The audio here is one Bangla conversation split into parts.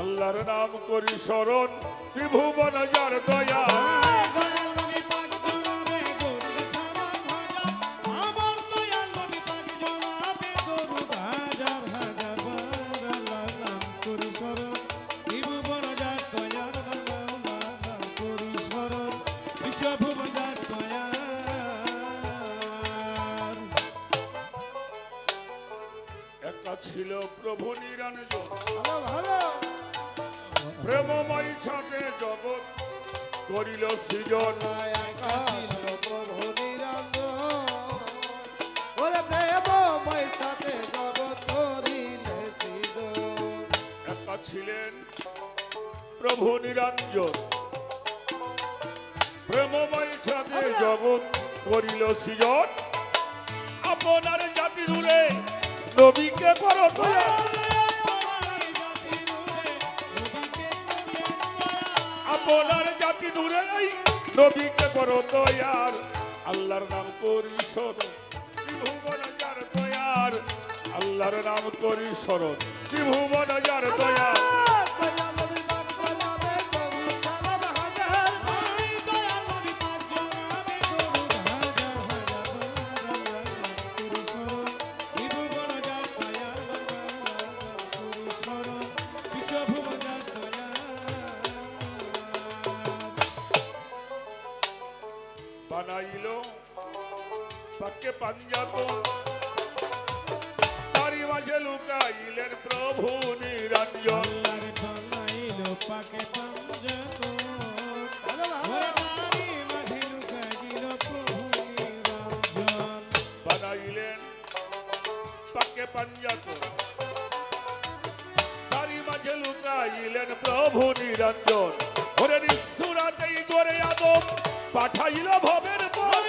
আল্লাহর নাম করি স্মরণ ত্রিভুবন যার দয়া। নিরঞ্জন প্রেমময় ছাতে জগৎ করিল সৃজন। আপনার জাতি দূরে নবীকে করো আপনার জাতি দূরে নেই নবীকে করো দয়ার আল্লাহর নাম করি স্মরণ ত্রিভুবন যার দয়ার। আল্লাহর নাম করি স্মরণ ত্রিভুবন যার দয়ার। পাঞ্জাব তারি মাঝে লুকাইলেন প্রভু নিরঞ্জন পাকে বানাইলেন পাকে পাঞ্জাব তারি মাঝে লুকাইলেন প্রভু নিরঞ্জন। ওরে নিঃসুরাতেই করে আদম পাঠাইল ভবের পর।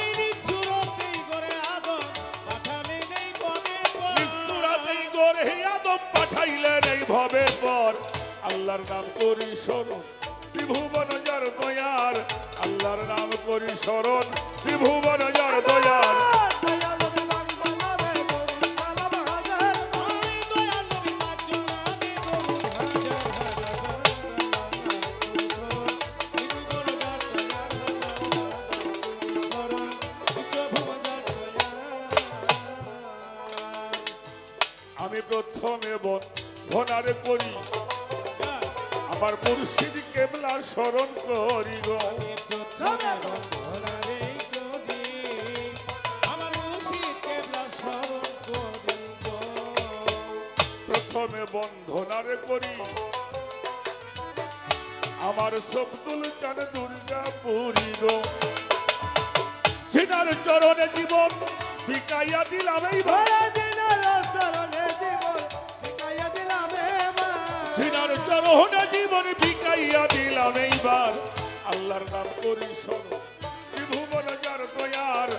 আল্লাহর নাম করি স্মরণ। ত্রিভুবন যার দয়ার। আল্লাহর নাম করি স্মরণ। ত্রিভুবন যার দয়ার। আমি প্রথমে বন্ধনারে করি। আমার মুর্শিদ কেবলা স্মরণ করি গো। প্রথমে বন্ধনারে করি। আমার সবদুল চান দুর্গা পুরী গো। চিনার চরণে জীবন বিকাইয়া দিলাম এই ভাই চিনার চরণে জীবন ভিকাইয়া দিলাম এইবার। আল্লাহর নাম করি স্মরণ বিভুবন যার দয়ার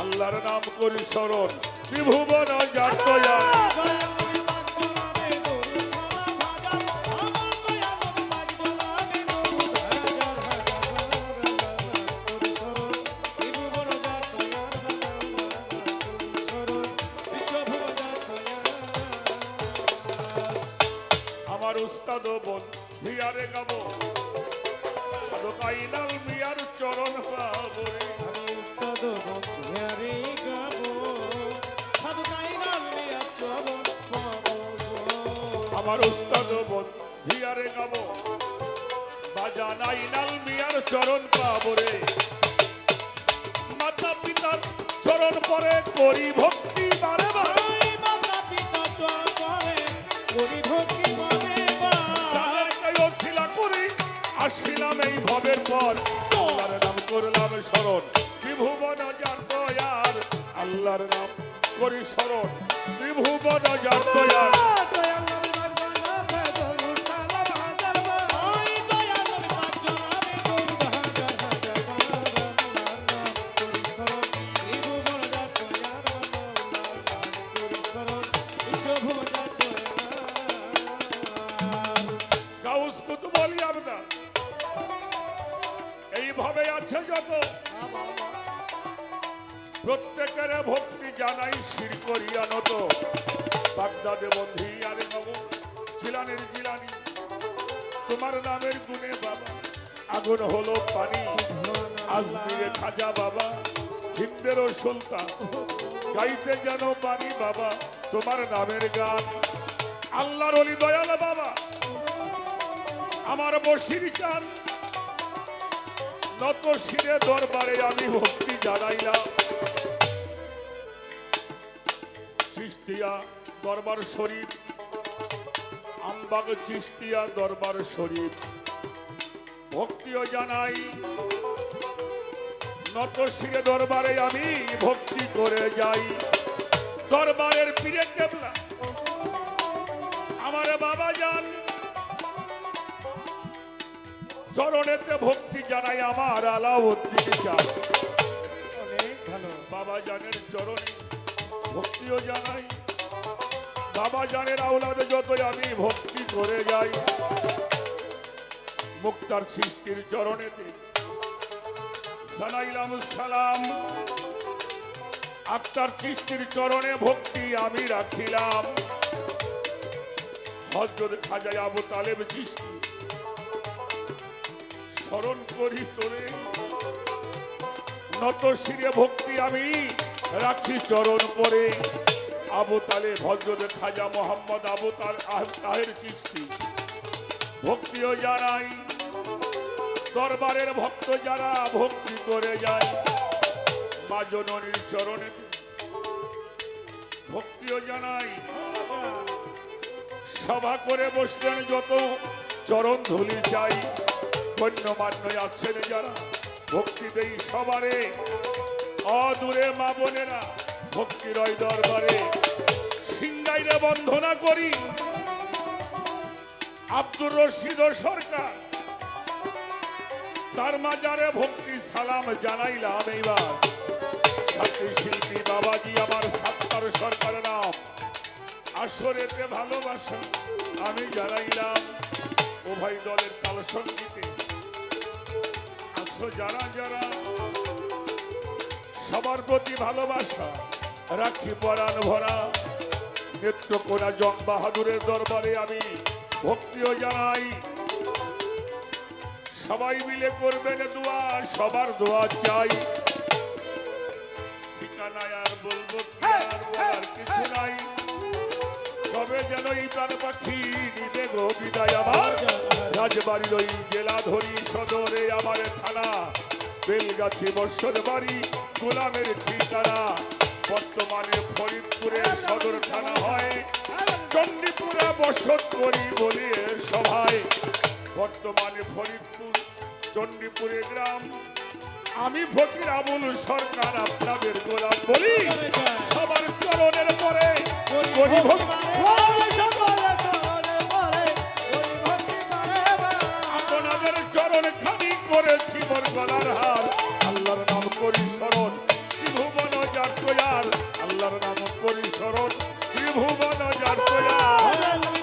আল্লাহর নাম করি স্মরণ বিভুবন যার দয়ার ধিয়ারে গাব। সাধক মিয়ার চরণ পাবো রে। আমার উস্তাদ ধিয়ারে গাব। বাজান আইনাল মিয়ার চরণ পাবো রে। মাতা পিতার চরণ পরে করি ভক্তি বারে বারে। আসিলাম এই ভবের পর। আল্লাহর নাম করলাম স্মরণ। ত্রিভুবন যার দয়ার। আল্লাহর নাম করি স্মরণ। ত্রিভুবন দয়ার। প্রত্যেকের ভক্তি জানাই শির করিয়া নত। বাগদাদে বন্ধি, আরে নব জিলানের জিলানি, তোমার নামের গুণে বাবা, আগুন হলো পানি। আজমিরে খাজা বাবা হিন্দেরও সুলতান, গাইতে যেন পানি বাবা, তোমার নামের গান। আল্লাহর অলি দয়াল বাবা, আমার বসির চান। নত শিরে দরবারে আমি ভক্তি জানাইলাম। চিস্তিয়া দরবার শরীফ। আমবাগ চিস্তিয়া দরবার শরীফ। ভক্তিও জানাই নত শিরে দরবারে আমি ভক্তি করে যাই। দরবারের পীরে কেবলা আমার বাবা যান। চরণেতে ভক্তি জানাই আমার আলাউদ্দিন চান বাবা জানের চরণে ভক্তিও জানাই। বাবা যতই আমি ভক্তি করে যাই, মুক্তার সৃষ্টির চরণেতে জানাইলাম সালাম। আক্তার সৃষ্টির চরণে ভক্তি আমি রাখিলাম। হজরত খাজাই আবু তালেব সৃষ্টি স্মরণ করি তোরে। নত শিরে ভক্তি আমি রাখি চরণ পরে আবু তালে ভদ্রদের খাজা মোহাম্মদ আবু তাল আহ- তাহের কৃষ্টি ভক্তিও জানাই দরবারের ভক্ত যারা, ভক্তি করে যায়। মা জননীর চরণে। ভক্তিও জানাই সভা করে বসলেন যত, চরণ ধুলি চাই। গণ্যমান্য আছেন যারা, ভক্তি দেই সবারে। অদূরে মা বোনেরা ভক্তির ওই দরবারে সিংগাইরে বন্ধনা করি। আব্দুর রশিদ সরকার, তার মাজারে ভক্তি সালাম জানাইলাম এইবার। ছাত্রী শিল্পী বাবাজি, আমার সাত্তার সরকার নাম। আসরেতে ভালোবাসা আমি জানাইলাম। উভয় দলের তাল সঙ্গীতে। আছো যারা যারা সবার প্রতি ভালোবাসা রাখি পরাণ ভরা। নেত্রকোনা জং বাহাদুরের দরবারে আমি ভক্তিও জানাই। সবাই মিলে করবেন দোয়া সবার দোয়া চাই। ঠিকানায় আর বলব আর কিছু নাই। তবে যেন পাখি গো বিদায় আমার। রাজবাড়ির ওই জেলা ধরি সদরে আমার থানা। বেলগাছি বর্ষর বাড়ি গোলামের ঠিকানা বর্তমানে ফরিদপুরে সদর থানা হয় চণ্ডীপুরে বসত করি বলি সভায় বর্তমানে ফরিদপুর চণ্ডীপুরে গ্রাম আমি ফকির আবুল সরকার আপনাদের গোলাম বলি সবার চরণের পরে করি ভক্তি। ভগবান করি শরণ ত্রিভুবন যাত্রা